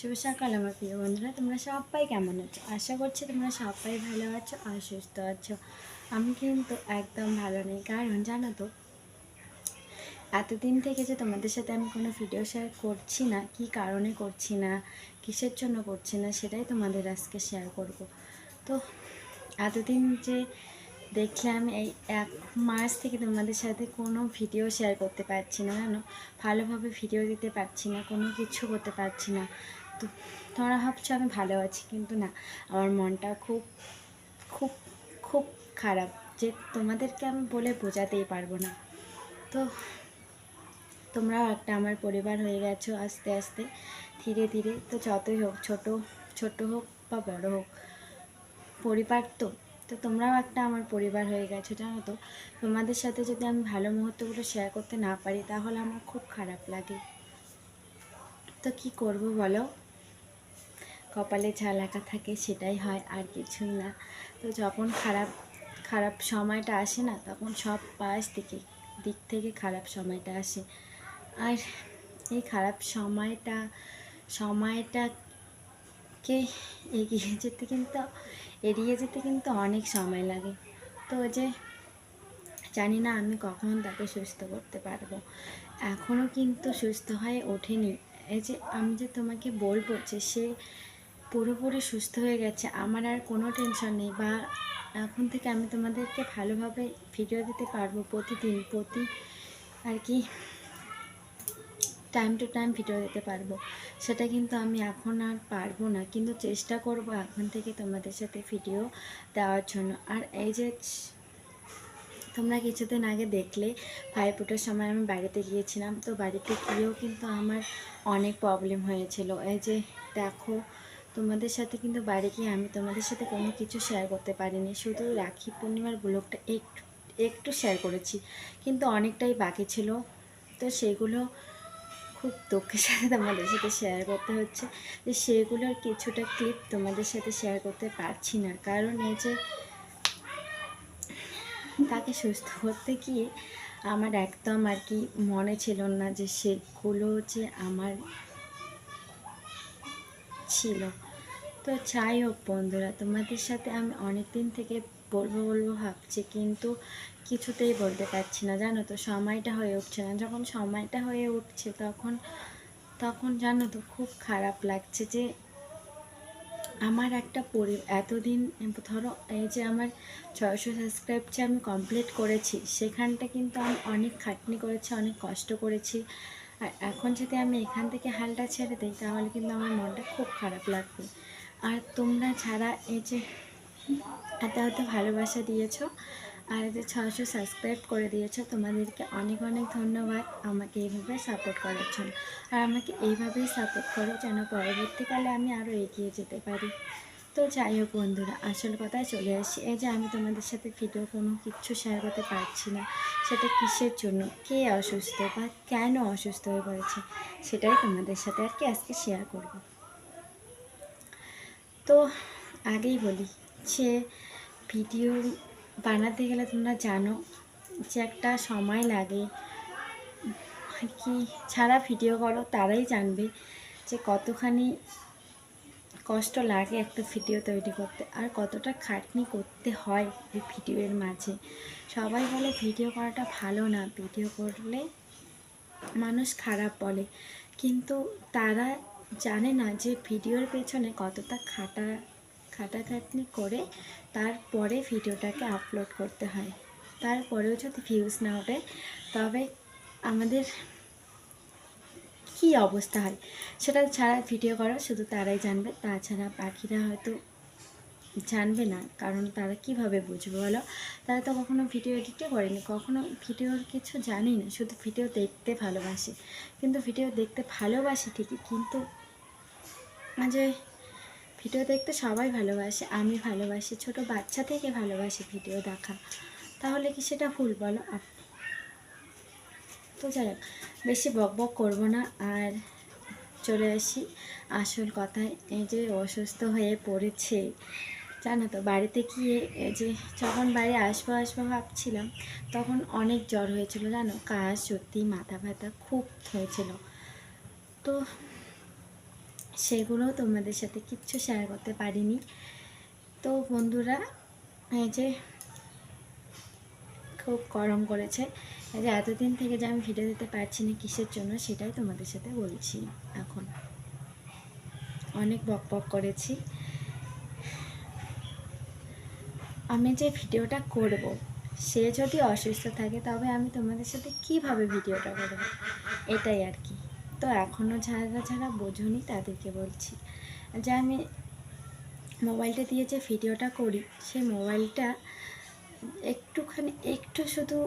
শুভ সকাল আমার প্রিয় বন্ধুরা, তোমরা সবাই কেমন আছো? আশা করছি তোমরা সবাই ভালো আছো আর সুস্থ আছো। আমি কিন্তু একদম ভালো নেই, কারণ জানো তো, এতদিন থেকে যে তোমাদের সাথে আমি কোনো ভিডিও শেয়ার করছি না, কি কারণে করছি না, কিসের জন্য করছি না, সেটাই তোমাদের আজকে শেয়ার করব। তো এতদিন যে দেখলাম এই এক মাস থেকে তোমাদের সাথে কোনো ভিডিও শেয়ার করতে পারছি না, জানো? ভালোভাবে ভিডিও দিতে পারছি না, কোনো কিছু করতে পারছি না। তো তোমরা ভাবছ আমি ভালো আছি, কিন্তু না, আমার মনটা খুব খুব খুব খারাপ যে তোমাদেরকে আমি বলে বোঝাতেই পারব না। তো তোমরাও একটা আমার পরিবার হয়ে গেছো আস্তে আস্তে, ধীরে ধীরে, তো যতই হোক, ছোট ছোট হোক বা বড় হোক, পরিবার তো তো তোমরাও একটা আমার পরিবার হয়ে গেছো, জানো তো। তোমাদের সাথে যদি আমি ভালো মুহূর্তগুলো শেয়ার করতে না পারি, তাহলে আমার খুব খারাপ লাগে। তো কি করব বলো? কপালে যা লেখা থাকে সেটাই হয় আর কিছুই না। তো যখন খারাপ খারাপ সময়টা আসে না, তখন সব পাশ থেকে দিক থেকে খারাপ সময়টা আসে। আর এই খারাপ সময়টা, সময়টাকে এগিয়ে যেতে কিন্তু, এড়িয়ে যেতে কিন্তু অনেক সময় লাগে। তো যে, জানি না আমি কখন তাকে সুস্থ করতে পারব। এখনও কিন্তু সুস্থ হয়ে ওঠেনি। এই যে আমি যে তোমাকে বলব যে সে পুরোপুরি সুস্থ হয়ে গেছে। আমার আর কোনো টেনশন নেই বা এখন থেকে আমি তোমাদেরকে ভালোভাবে ভিডিও দিতে পারব প্রতিদিন, প্রতি আর কি টাইম টু টাইম ভিডিও দিতে পারব। সেটা কিন্তু আমি এখন আর পারব না। কিন্তু চেষ্টা করব এখন থেকে তোমাদের সাথে ভিডিও দেওয়ার জন্য। আর এই যে তোমরা কিছুদিন আগে দেখলে ভাইফোঁটার সময় আমি বাড়িতে গিয়েছিলাম। তো বাড়িতে গিয়েও কিন্তু আমার অনেক প্রবলেম হয়েছিল। এই যে দেখো তোমাদের সাথে কিন্তু বাড়ি গিয়ে আমি তোমাদের সাথে কোনো কিছু শেয়ার করতে পারিনি। শুধু রাখি পূর্ণিমার ব্লগটা একটু একটু শেয়ার করেছি। কিন্তু অনেকটাই বাকি ছিল। তো সেগুলো খুব দুঃখের সাথে তোমাদের সাথে শেয়ার করতে হচ্ছে। যে সেগুলোর কিছুটা ক্লিপ তোমাদের সাথে শেয়ার করতে পারছি না। কারণ এই যে তাকে সুস্থ করতে গিয়ে আমার একদম আর কি মনে ছিল না যে সেগুলো যে আমার ছিল। তো যাই হোক বন্ধুরা, তোমাদের সাথে আমি অনেক দিন থেকে বলব বলব ভাবছি, কিন্তু কিছুতেই বলতে পারছি না। জানো তো, সময়টা হয়ে উঠছে না। যখন সময়টা হয়ে উঠছে তখন তখন জানো তো খুব খারাপ লাগছে যে আমার একটা পরি, এতদিন ধরো এই যে আমার ছয়শো সাবস্ক্রাইব যে আমি কমপ্লিট করেছি, সেখানটা কিন্তু আমি অনেক খাটনি করেছি, অনেক কষ্ট করেছি। আর এখন যদি আমি এখান থেকে হালটা ছেড়ে দিই, তাহলে কিন্তু আমার মনটা খুব খারাপ লাগবে। আর তোমরা ছাড়া এই যে এত এত ভালোবাসা দিয়েছ আর যে ছশো সাবস্ক্রাইব করে দিয়েছ, তোমাদেরকে অনেক অনেক ধন্যবাদ আমাকে এইভাবে সাপোর্ট করার জন্য। আর আমাকে এইভাবেই সাপোর্ট করো যেন পরবর্তীকালে আমি আরও এগিয়ে যেতে পারি। তো যাই হোক বন্ধুরা, আসল কথায় চলে আসি। এই যে আমি তোমাদের সাথে ভিডিও কোনো কিচ্ছু শেয়ার করতে পারছি না। সেটা কিসের জন্য? কে অসুস্থ বা কেন অসুস্থ হয়ে পড়েছে? সেটাই তোমাদের সাথে আর কি আজকে শেয়ার করব। তো আগেই বলি যে ভিডিও বানাতে গেলে তোমরা জানো যে একটা সময় লাগে। কি ছাড়া ভিডিও করো তারাই জানবে যে কতখানি কষ্ট লাগে একটা ভিডিও তৈরি করতে আর কতটা খাটনি করতে হয় এই ভিডিওর মাঝে। সবাই বলে ভিডিও করাটা ভালো না, ভিডিও করলে মানুষ খারাপ বলে। কিন্তু তারা জানে না যে ভিডিওর পেছনে কতটা খাটা, খাটাখাটনি করে তারপরে ভিডিওটাকে আপলোড করতে হয়। তারপরেও যদি ভিউজ না ওঠে, তবে আমাদের কী অবস্থা হয়? সেটা ছাড়া ভিডিও করা, শুধু তারাই জানবে। তাছাড়া পাখিরা হয়তো জানবে না, কারণ তারা কীভাবে বুঝবে বলো? তারা তো কখনো ভিডিও এডিটও করেনি, কখনো ভিডিওর কিছু জানি না, শুধু ভিডিও দেখতে ভালোবাসে। কিন্তু ভিডিও দেখতে ভালোবাসে ঠিকই, কিন্তু যে ভিডিও দেখতে সবাই ভালোবাসে, আমি ভালোবাসি, ছোট বাচ্চা থেকে ভালোবাসি ভিডিও দেখা। তাহলে কি সেটা ভুল বলো? তো যাই হোক, বেশি বক বক করব না, আর চলে আসি আসল কথায়, এই যে অসুস্থ হয়ে পড়েছে। জানো তো, বাড়িতে গিয়ে যে যখন বাড়ি আসব আসব ভাবছিলাম, তখন অনেক জ্বর হয়েছিল, জানো? কাজ সত্যি মাথা ব্যথা, খুব হয়েছিল। তো সেগুলোও তোমাদের সাথে কিচ্ছু শেয়ার করতে পারিনি। তো বন্ধুরা, এই যে খুব গরম করেছে, এই যে এতদিন থেকে যে আমি ভিডিও দিতে পারছি না কিসের জন্য সেটাই তোমাদের সাথে বলছি এখন। অনেক বক বক করেছি। আমি যে ভিডিওটা করব, সে যদি অসুস্থ থাকে, তবে আমি তোমাদের সাথে কীভাবে ভিডিওটা করব, এটাই আর কি। তো এখনও যারা যারা বোঝনি তাদেরকে বলছি। যে আমি মোবাইলটা দিয়ে যে ভিডিওটা করি, সেই মোবাইলটা একটুখানি, একটু শুধু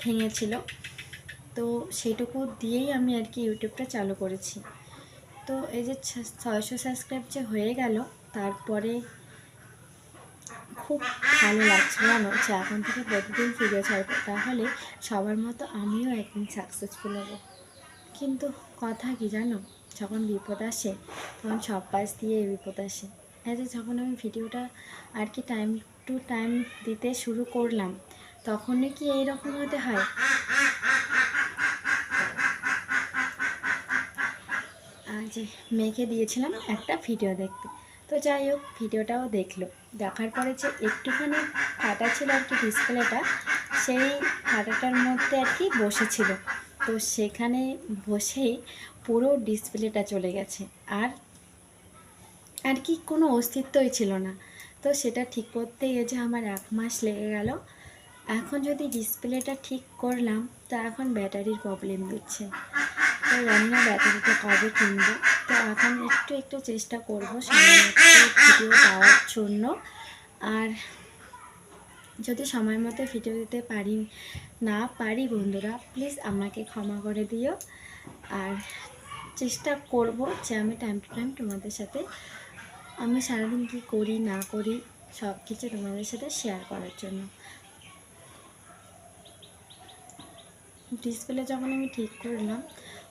ভেঙেছিল। তো সেইটুকু দিয়েই আমি আর কি ইউটিউবটা চালু করেছি। তো এই যে ছয়শো সাবস্ক্রাইব যে হয়ে গেল, তারপরে খুব ভালো লাগছে জানো যে এখন থেকে প্রতিদিন ভিডিও ছাড়বো। তাহলে সবার মতো আমিও একদিন সাকসেসফুল হব। কিন্তু কথা কি জানো? যখন বিপদ আসে, তখন সব পাশ দিয়ে বিপদ আসে। এই যে যখন আমি ভিডিওটা আর কি টাইম টু টাইম দিতে শুরু করলাম, তখনই কি এইরকম হতে হয়? যে মেয়েকে দিয়েছিলাম একটা ভিডিও দেখতে। তো যাই হোক, ভিডিওটাও দেখল। দেখার পরে যে একটুখানি ফাটা ছিল আর কি ডিসপ্লেটা সেই ফাটাটার মধ্যে আর কি বসেছিল। তো সেখানে বসেই পুরো ডিসপ্লেটা চলে গেছে। আর আর কি কোনো অস্তিত্বই ছিল না। তো সেটা ঠিক করতে যে আমার এক মাস লেগে গেল। এখন যদি ডিসপ্লেটা ঠিক করলাম, তা এখন ব্যাটারির প্রবলেম দিচ্ছে। তো জানি না ব্যাটারিটা কবে কিনবো? তো এখন একটু একটু চেষ্টা করব মতো ভিডিও দেওয়ার জন্য। আর যদি সময় মতো ভিডিও দিতে পারি, না পারি বন্ধুরা প্লিজ আমাকে ক্ষমা করে দিও। আর চেষ্টা করব যে আমি টাইম টু টাইম তোমাদের সাথে, আমি সারাদিন কী করি, না করি সব কিছু তোমাদের সাথে শেয়ার করার জন্য। ডিসপ্লে যখন আমি ঠিক করলাম,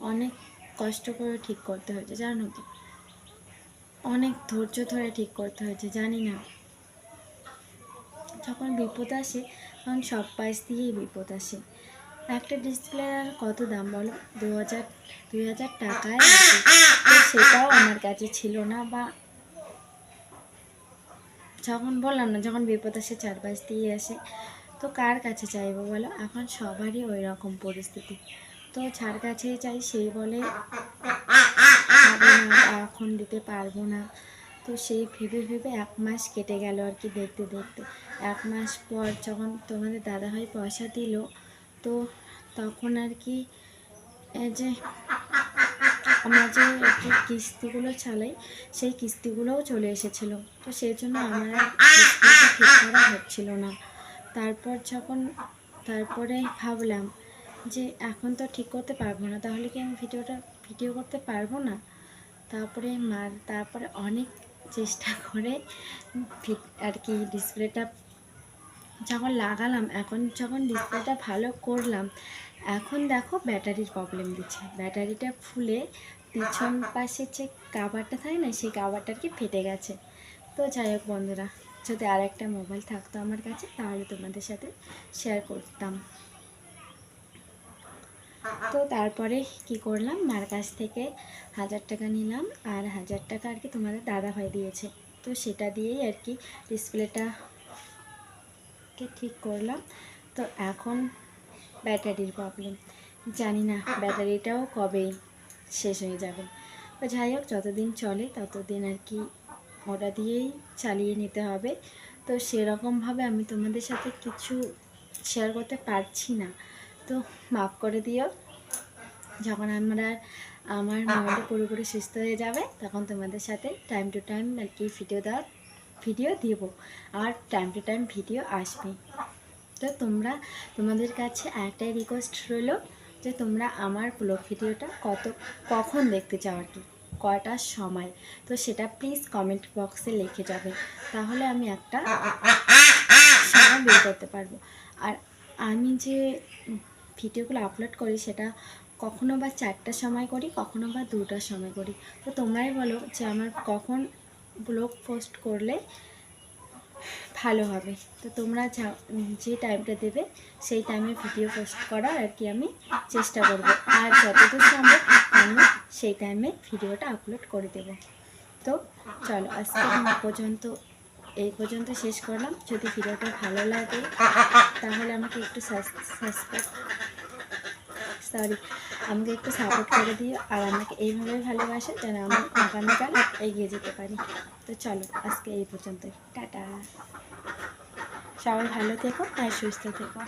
অনেক কষ্ট করে ঠিক করতে হয়েছে, জানো তো অনেক ধৈর্য ধরে ঠিক করতে হয়েছে, জানি না। যখন বিপদ আসে, তখন সব পাশ দিয়েই বিপদ আসে। একটা ডিসপ্লে আর কত দাম বলো? দু হাজার, দুই হাজার টাকায় তো সেটাও আমার কাছে ছিল না বা যখন বললাম না, যখন বিপদ আসে, চার চারপাশ দিয়ে আসে। তো কার কাছে চাইব বলো? এখন সবারই ওই রকম পরিস্থিতি। তো যার কাছেই চাই, সেই বলে এখন দিতে পারব না। তো সেই ভেবে ভেবে এক মাস কেটে গেল আর কি দেখতে দেখতে। এক মাস পর যখন তোমাদের দাদাভাই পয়সা দিল, তো তখন আর কি যে আমরা যে কি কিস্তিগুলো চালাই, সেই কিস্তিগুলোও চলে এসেছিল। তো সেই জন্য আমার কিস্তিটা ঠিক করা হচ্ছিল না। তারপর যখন, তারপরে ভাবলাম যে এখন তো ঠিক করতে পারব না, তাহলে কি আমি ভিডিওটা, ভিডিও করতে পারব না? তারপরে মার, তারপরে অনেক চেষ্টা করে আর কি ডিসপ্লেটা যখন লাগালাম, এখন যখন ডিসপ্লেটা ভালো করলাম, এখন দেখো ব্যাটারির প্রবলেম দিচ্ছে। ব্যাটারিটা ফুলে পিছন পাশে যে কাভারটা থাকে না, সেই কাভারটা আর কি ফেটে গেছে। তো যাই হোক বন্ধুরা, যদি আর একটা মোবাইল থাকতো আমার কাছে, তাহলে তোমাদের সাথে শেয়ার করতাম। তো তারপরে কি করলাম, মার কাছ থেকে হাজার টাকা নিলাম, আর হাজার টাকা আর কি তোমাদের দাদা ভাই দিয়েছে। তো সেটা দিয়েই আর কি ডিসপ্লেটা কে ঠিক করলাম। তো এখন ব্যাটারির প্রবলেম জানি না ব্যাটারিটাও কবে শেষ হয়ে যাবে। তো যাই হোক, যতদিন চলে ততদিন আর কি ওটা দিয়েই চালিয়ে নিতে হবে। তো সেরকমভাবে আমি তোমাদের সাথে কিছু শেয়ার করতে পারছি না। তো মাফ করে দিও। যখন আমরা, আমার মামাটা পুরোপুরি সুস্থ হয়ে যাবে, তখন তোমাদের সাথে টাইম টু টাইম আর কি ভিডিও দেওয়ার ভিডিও দিব। আর টাইম টু টাইম ভিডিও আসবে। তো তোমরা, তোমাদের কাছে একটাই রিকোয়েস্ট রইল যে তোমরা আমার ব্লগ ভিডিওটা কত, কখন দেখতে চাও আর কি? কটার সময়? তো সেটা প্লিজ কমেন্ট বক্সে লিখে যাবে। তাহলে আমি একটা সময় বের করতে পারব। আর আমি যে ভিডিওগুলো আপলোড করি, সেটা কখনো বা চারটার সময় করি, কখনো বা দুটার সময় করি। তো তোমরাই বলো যে আমার কখন ব্লগ পোস্ট করলে ভালো হবে। তো তোমরা যে টাইমটা দেবে, সেই টাইমে ভিডিও পোস্ট করার আর কি আমি চেষ্টা করব। আর যতদূর সম্ভব আমি সেই টাইমে ভিডিওটা আপলোড করে দেব। তো চলো, আজকে পর্যন্ত, এই পর্যন্ত শেষ করলাম। যদি ভিডিওটা ভালো লাগে, তাহলে আমাকে একটু সাবস্ক্রাইব সরি আমাকে একটু সাপোর্ট করে দিও আর আমাকে এইভাবেই ভালোবাসে যেন আমি আগামীকাল এগিয়ে যেতে পারি। তো চলো, আজকে এই পর্যন্তই। টাটা। সবাই ভালো থেকো আর সুস্থ থেকো।